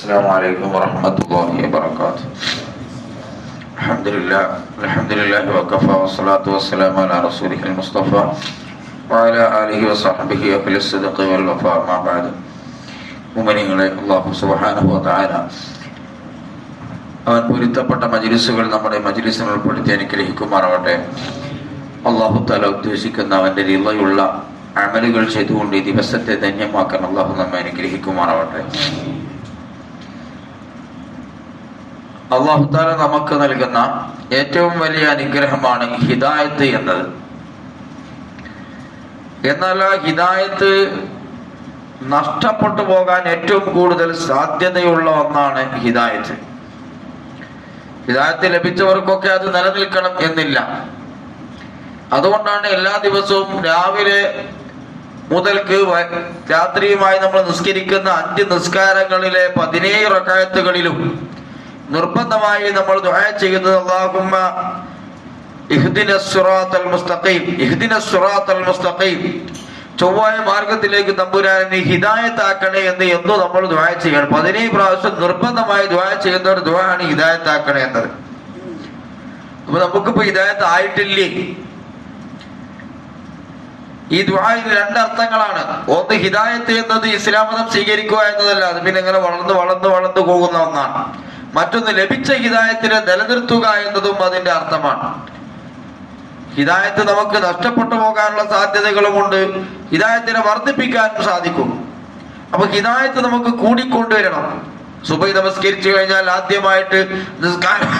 السلام عليكم ورحمة الله وبركاته الحمد لله الحمد لله وكفى والصلاة والسلام على رسوله المصطفى وعلى آله وصحبه أهل الصدق والوفاء ما بعد മുമനിങ്ങളെ അള്ളാഹു സുബ്ഹാനഹു വതആല അവൻ പൊരുത്തപ്പെട്ട മജ്ലിസുകൾ നമ്മുടെ മജ്ലിസിൽ ഉൾപ്പെടുത്തി അനുഗ്രഹിക്കുമാറാവട്ടെ അള്ളാഹു താല ഉദ്ദേശിക്കുന്ന അവന്റെ റിളയുള്ള അമലുകൾ ചെയ്തുകൊണ്ട് ഈ ദിവസത്തെ ധന്യമാക്കാൻ അള്ളാഹു നമ്മെ അനുഗ്രഹിക്കുമാറാവട്ടെ അള്ളാഹു താല നമുക്ക് നൽകുന്ന ഏറ്റവും വലിയ അനുഗ്രഹമാണ് ഹിദായത്ത് എന്നത്. എന്നാൽ ആ ഹിദായത്ത് നഷ്ടപ്പെട്ടു പോകാൻ ഏറ്റവും കൂടുതൽ സാധ്യതയുള്ള ഒന്നാണ് ഹിദായത്ത്. ഹിദായത്ത് ലഭിച്ചവർക്കൊക്കെ അത് നിലനിൽക്കണം എന്നില്ല. അതുകൊണ്ടാണ് എല്ലാ ദിവസവും രാവിലെ മുതൽക്ക് രാത്രിയുമായി നമ്മൾ നിസ്കരിക്കുന്ന അഞ്ച് നിസ്കാരങ്ങളിലെ പതിനേഴ് റക്കായത്തുകളിലും നിർബന്ധമായി നമ്മൾ ചെയ്യുന്നത് അല്ലാഹുമ്മ മുസ്തഖീം മുസ്തഖീം. ചൊവ്വായ മാർഗത്തിലേക്ക് തമ്പുരാനെ ഹിദായത്ത് ആക്കണേ എന്ന് എന്തോ നമ്മൾ ദ്വായ ചെയ്യണം. പതിനേഴ് പ്രാവശ്യം നിർബന്ധമായി ദ്വായ ചെയ്യുന്ന ഒരു ദുആ ആണ് ഹിദായത്ത് ആക്കണേ എന്നത്. അപ്പൊ നമുക്കിപ്പോ ഹിദായത്ത് ആയിട്ടില്ലേ? ഈ ദുആയിൽ രണ്ടർത്ഥങ്ങളാണ് ഒന്ന് ഹിദായത്ത് എന്നത് ഇസ്ലാമതം സ്വീകരിക്കുക എന്നതല്ല. അത് പിന്നെ ഇങ്ങനെ വളർന്ന് വളർന്ന് വളർന്നു പോകുന്ന ഒന്നാണ്. മറ്റൊന്ന് ലഭിച്ച ഹിതായത്തിനെ നിലനിർത്തുക എന്നതും അതിന്റെ അർത്ഥമാണ്. ഹിതായത്ത് നമുക്ക് നഷ്ടപ്പെട്ടു പോകാനുള്ള സാധ്യതകളുമുണ്ട് ഹിതായത്തിനെ വർദ്ധിപ്പിക്കാനും സാധിക്കും. അപ്പൊ ഹിതായത്ത് നമുക്ക് കൂടിക്കൊണ്ടുവരണം. സുബൈ നമസ്കരിച്ചു കഴിഞ്ഞാൽ ആദ്യമായിട്ട് നിസ്കാരം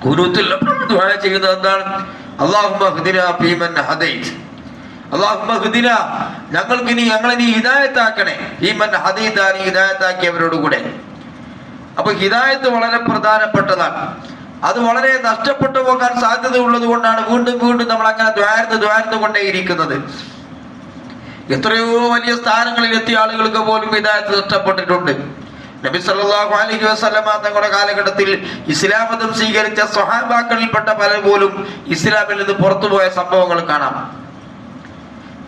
കുരുത്തിൽ ദുആ ചെയ്യുന്നത് എന്താണ്? അള്ളാഹുബിൻ ഹ്ദിന ഹദൈത് ഞങ്ങൾക്ക് ഇനി ഞങ്ങളെ നീ ഹിദായത്താക്കണേ. ഈ മൻ ഹദീദാനി ഹിദായത്താക്കിയവരോട് കൂടെ അപ്പൊ ഹിദായത്ത് വളരെ പ്രധാനപ്പെട്ടതാണ്. അത് വളരെ നഷ്ടപ്പെട്ടു പോകാൻ സാധ്യത ഉള്ളത് കൊണ്ടാണ് വീണ്ടും വീണ്ടും നമ്മൾ അങ്ങനെ ദ്വാരത്ത് ദ്വാരത്ത് കൊണ്ടേയിരിക്കുന്നത്. എത്രയോ വലിയ സ്ഥാനങ്ങളിൽ എത്തിയ ആളുകൾക്ക് പോലും ഹിദായത്ത് നഷ്ടപ്പെട്ടിട്ടുണ്ട്. നബി സല്ലല്ലാഹു അലൈഹി വസല്ലമ തങ്ങളുടെ കാലഘട്ടത്തിൽ ഇസ്ലാം മതം സ്വീകരിച്ച സ്വഹാബാക്കളിൽപ്പെട്ട പലരും പോലും ഇസ്ലാമിൽ നിന്ന് പുറത്തുപോയ സംഭവങ്ങൾ കാണാം.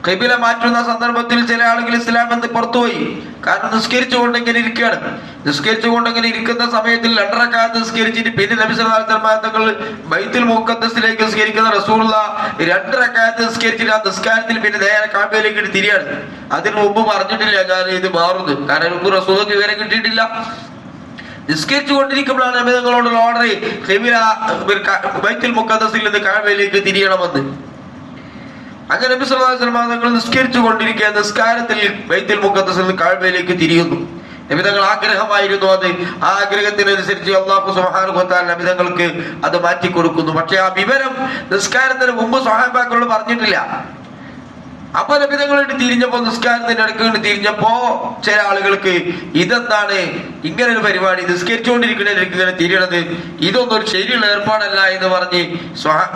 കിബില മാറ്റുന്ന സന്ദർഭത്തിൽ ചില ആളുകൾ ഇസ്ലാം എന്ന് പുറത്തുപോയി. കാരണം നിസ്കരിച്ചുകൊണ്ട് ഇങ്ങനെ ഇരിക്കുകയാണ്. നിസ്കരിച്ചുകൊണ്ട് ഇങ്ങനെ ഇരിക്കുന്ന സമയത്തിൽ രണ്ടരക്കാലത്ത് നിസ്കരിച്ചിട്ട് പിന്നെ നബി ബൈത്തിൽ മുക്കത്തസിലേക്ക് നിസ്കരിക്കുന്ന റസൂലുള്ള രണ്ടരക്കാലത്ത് നിസ്കരിച്ചിട്ട് ആ നിസ്കാരത്തിൽ പിന്നെ നേരെ കാമ്പയിലേക്ക് തിരിയാണ്. അതിന് മുമ്പ് പറഞ്ഞിട്ടില്ല ഞാൻ ഇത് മാറുന്നു. കാരണം മുമ്പ് റസൂലക്ക് വിവരം കിട്ടിയിട്ടില്ല. നിസ്കരിച്ചു കൊണ്ടിരിക്കുമ്പോഴാണ് നബി തങ്ങളോടുള്ള ഓർഡർ ബൈത്തിൽ മുക്കത്തസിൽ നിന്ന് കാമ്പയിലേക്ക് തിരിയണമെന്ന്. അങ്ങനെ നബി സല്ലല്ലാഹു അലൈഹി വസല്ലം തങ്ങൾ നിസ്കരിച്ചു കൊണ്ടിരിക്കുക നിസ്കാരത്തിൽ വൈദ്യൽ മുഖദ്ദസിൽ നിന്ന് കാഴ്ബയിലേക്ക് തിരിയുന്നു നബിതങ്ങൾ ആഗ്രഹമായിരുന്നു അത്. ആ ആഗ്രഹത്തിനനുസരിച്ച് അള്ളാഹു സുബ്ഹാനഹു വ തആല നബി തങ്ങൾക്ക് അത് മാറ്റി കൊടുക്കുന്നു പക്ഷെ ആ വിവരം നിസ്കാരത്തിന് മുമ്പ് സ്വഹാബാക്കളോട് പറഞ്ഞിട്ടില്ല. അപ്പൊ നബിതങ്ങളായിട്ട് തിരിഞ്ഞപ്പോ നിസ്കാരത്തിന്റെ ഇടയ്ക്ക് കൊണ്ട് തിരിഞ്ഞപ്പോ ചില ആളുകൾക്ക് ഇതെന്താണ് ഇങ്ങനെ ഒരു പരിപാടി നിസ്കരിച്ചുകൊണ്ടിരിക്കുന്നതിലേക്ക് തിരിയണത്. ഇതൊന്നും ഒരു ശരിയുള്ള ഏർപ്പാടല്ല എന്ന് പറഞ്ഞ്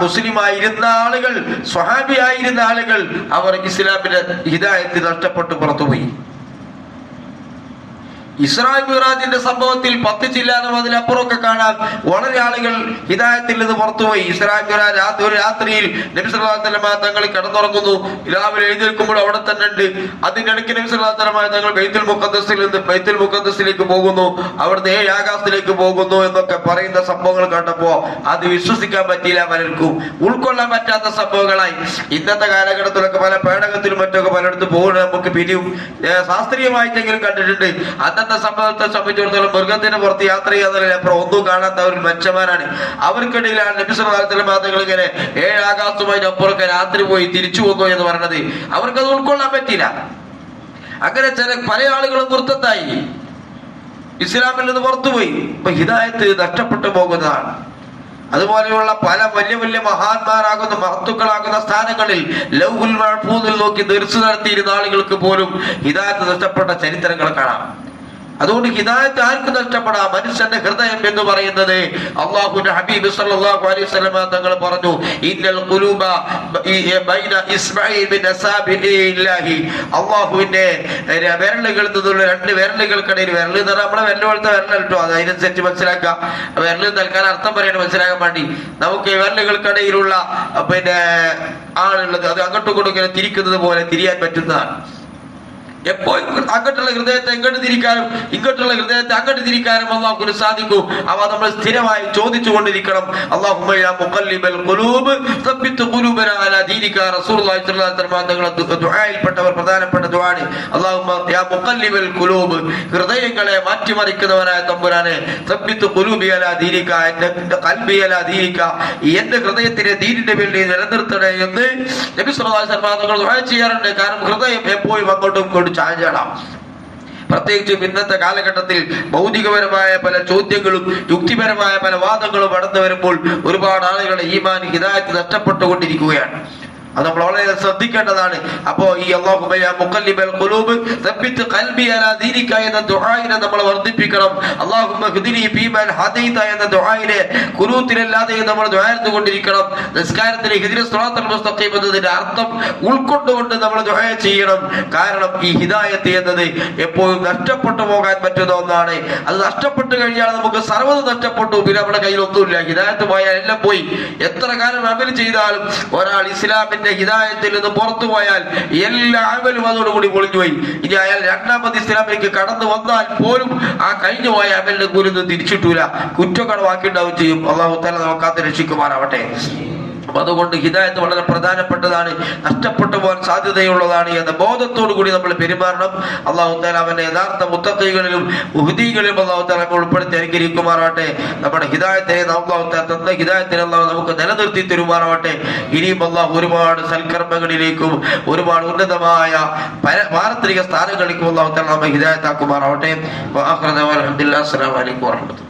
മുസ്ലിം ആയിരുന്ന ആളുകൾ സ്വഹാബി ആയിരുന്ന ആളുകൾ അവർ ഇസ്ലാമിന്റെ ഹിതായത്തിൽ നഷ്ടപ്പെട്ട് പുറത്തുപോയി. ഇസ്രായേൽ മിറാജിന്റെ സംഭവത്തിൽ പത്ത് ചില്ലാനും അതിലപ്പുറമൊക്കെ കാണാൻ വളരെ ആളുകൾ ഹിതായത്തിൽ നിന്ന് പുറത്തുപോയി. ഇസ്രായേൽ മിറാജ് രാത്രി ഒരു രാത്രിയിൽ നബി സല്ലല്ലാഹു അലൈഹി തങ്ങൾ കിടന്നുറങ്ങുന്നു. രാവിലെ എഴുന്നേൽക്കുമ്പോൾ അവിടെ തന്നെ ഉണ്ട്. അതിനിടയ്ക്ക് നബി സല്ലല്ലാഹു അലൈഹി തങ്ങൾ ബൈത്തുൽ മുഖദ്ദസിൽ നിന്ന് ബൈത്തുൽ മുഖദ്ദസിലേക്ക് പോകുന്നു. അവിടുന്ന് ഏഴ് ആകാശത്തിലേക്ക് പോകുന്നു എന്നൊക്കെ പറയുന്ന സംഭവങ്ങൾ കണ്ടപ്പോ അത് വിശ്വസിക്കാൻ പറ്റിയില്ല പലർക്കും. ഉൾക്കൊള്ളാൻ പറ്റാത്ത സംഭവങ്ങളായി. ഇന്നത്തെ കാലഘട്ടത്തിലൊക്കെ പല പേടകത്തിലും മറ്റൊക്കെ പലയിടത്തും പോകുന്നത് നമുക്ക് പിരിയും ശാസ്ത്രീയമായിട്ടെങ്കിലും കണ്ടിട്ടുണ്ട്. അന്നത്തെ സംഭവത്തെ സംബന്ധിച്ചിടത്തോളം മൃഗത്തിന് പുറത്ത് യാത്ര ചെയ്യാന്നതിൽ അപ്പുറം ഒന്നും കാണാത്ത ഒരു മനുഷ്യന്മാരാണ് അവർക്കിടയിലാണ് നബിസ്വലത്തിലെ തങ്ങൾ ഇങ്ങനെ ഏഴ് ആകാശവുമായി അപ്പുറമൊക്കെ രാത്രി പോയി തിരിച്ചു പോകുന്നു എന്ന് പറയുന്നത് അവർക്കത് ഉൾക്കൊള്ളാൻ പറ്റില്ല അങ്ങനെ ചില പല ആളുകളും വൃത്തത്തായി ഇസ്ലാമിൽ നിന്ന് പുറത്തുപോയി ഇപ്പൊ ഹിദായത്ത് നഷ്ടപ്പെട്ടു പോകുന്നതാണ്. അതുപോലെയുള്ള പല വലിയ വലിയ മഹാന്മാരാകുന്ന മഹത്തുക്കളാകുന്ന സ്ഥാനങ്ങളിൽ ലൗഹുൽ മഹ്ഫൂദിൽ നോക്കി ദർശ നടത്തിയിരുന്ന ആളുകൾക്ക് പോലും ഹിദായത്ത് നഷ്ടപ്പെട്ട ചരിത്രങ്ങൾ കാണാം. അതുകൊണ്ട് ഹിദായത്ത് ആർക്ക് നഷ്ടപ്പെടാം? മനുഷ്യന്റെ ഹൃദയം എന്ന് പറയുന്നത് അള്ളാഹുന്റെ ഹബീബ് സല്ലല്ലാഹു അലൈഹി വസല്ലമ തങ്ങൾ പറഞ്ഞു ഇന്നൽ ഖുലൂബ ബൈന ഇസ്മഈൽ ബിൻ അസാബില്ലാഹി അള്ളാഹുവിന്റെ വിരലുകളിൽ നിന്നുള്ള രണ്ട് വിരലുകൾക്കിടയിൽ വിരൽ എന്ന് പറഞ്ഞാൽ നമ്മളെ വിരൽ കേട്ടോ അതിനനുസരിച്ച് മനസ്സിലാക്കുക വിരൽ നൽകാൻ അർത്ഥം പറയണം മനസ്സിലാക്കാൻ വേണ്ടി. നമുക്ക് വിരലുകൾക്കിടയിലുള്ള പിന്നെ ആളുള്ളത് അത് അങ്ങോട്ടും ഇങ്ങോട്ടും ഇങ്ങനെ തിരിക്കുന്നത് പോലെ തിരിയാൻ പറ്റുന്നതാണ്. എപ്പോഴും അങ്ങോട്ടുള്ള ഹൃദയത്തെ ഇങ്ങോട്ട് തിരിക്കാനും ഇങ്ങോട്ടുള്ള ഹൃദയത്തെ അങ്ങോട്ട് തിരിക്കാനും അള്ളാഹുവിന് സാധിക്കും. അവ നമ്മൾ സ്ഥിരമായി ചോദിച്ചു കൊണ്ടിരിക്കണം അള്ളാഹുപ്പെട്ടവർ പ്രധാനപ്പെട്ട ദുആണ്. ഖുലൂബ് ഹൃദയങ്ങളെ മാറ്റിമറിക്കുന്നവനായ തമ്പുരാനെ എന്റെ ഹൃദയത്തിനെ ദീനിന്റെ വേണ്ടി നിലനിർത്തണേ എന്ന് നബി ചെയ്യാറുണ്ട്. കാരണം ഹൃദയം എപ്പോഴും അങ്ങോട്ടും ഇങ്ങോട്ടും ചാഞ്ചാടാം പ്രത്യേകിച്ചും ഇന്നത്തെ കാലഘട്ടത്തിൽ ഭൗതികപരമായ പല ചോദ്യങ്ങളും യുക്തിപരമായ പല വാദങ്ങളും നടന്നു വരുമ്പോൾ ഒരുപാട് ആളുകളുടെ ഈമാൻ ഹിദായത്ത് നഷ്ടപ്പെട്ടുകൊണ്ടിരിക്കുകയാണ്. അത് നമ്മൾ വളരെ ശ്രദ്ധിക്കേണ്ടതാണ്. അപ്പോ ഈ എന്ന നമ്മൾ വർദ്ധിപ്പിക്കണം. എന്ന ദുആയിനെ ഖുനൂത്തിലല്ലാതെ നമ്മൾ കൊണ്ടിരിക്കണം നിസ്കാരത്തിൽ എന്നതിന്റെ അർത്ഥം ഉൾക്കൊണ്ടുകൊണ്ട് നമ്മൾ ദുആ ചെയ്യണം. കാരണം ഈ ഹിദായത്ത് എന്നത് എപ്പോഴും നഷ്ടപ്പെട്ടു പോകാൻ പറ്റുന്ന ഒന്നാണ്. അത് നഷ്ടപ്പെട്ടു കഴിഞ്ഞാൽ നമുക്ക് സർവത് നഷ്ടപ്പെട്ടു. പിന്നെ നമ്മുടെ കയ്യിൽ ഒന്നുമില്ല. ഹിദായത്ത് പോയാൽ എല്ലാം പോയി. എത്ര കാലം അമൽ ചെയ്താലും ഒരാൾ ഇസ്ലാമിന്റെ ഹിദായത്തിൽ നിന്ന് പുറത്തു പോയാൽ എല്ലാ അമലും അതോടുകൂടി പൊളിഞ്ഞുപോയി ഇനി അയാൾ രണ്ടാമത് ഇസ്ലാമിലേക്ക് കടന്നു വന്നാൽ പോലും ആ കഴിഞ്ഞു പോയ അമലിന്റെ കുരുന്ന് തിരിച്ചിട്ടൂല. കുറ്റക്കടവാക്കിണ്ടാവും ചെയ്യും. അള്ളാഹു തല നോക്കാത്ത രക്ഷിക്കുമാറാവട്ടെ അതുകൊണ്ട് ഹിദായത്ത് വളരെ പ്രധാനപ്പെട്ടതാണ് നഷ്ടപ്പെട്ടു പോകാൻ സാധ്യതയുള്ളതാണ് എന്ന ബോധത്തോടു കൂടി നമ്മൾ പെരുമാറണം. അള്ളാഹു താല അവന്റെ യഥാർത്ഥ മുത്തത്തികളിലും ഉഹദീകളിലും അള്ളാഹു താല നമ്മെ ഉൾപ്പെടുത്തി അനുഗ്രഹിക്കുമാറാവട്ടെ നമ്മുടെ ഹിദായത്തിനെ അള്ളാഹു തന്ന ഹിദായത്തിനെ അള്ളാഹു നമുക്ക് നിലനിർത്തി തരുമാറാവട്ടെ. ഇനിയും അള്ളാഹു ഒരുപാട് സൽക്കർമ്മങ്ങളിലേക്കും ഒരുപാട് ഉന്നതമായ പര- പാരത്രിക സ്ഥാനങ്ങളിലേക്കും അള്ളാഹു താല നമ്മെ ഹിതായത്താക്കുമാറാവട്ടെ അസ്സാം അലൈക്കും വാഹമത്തുള്ള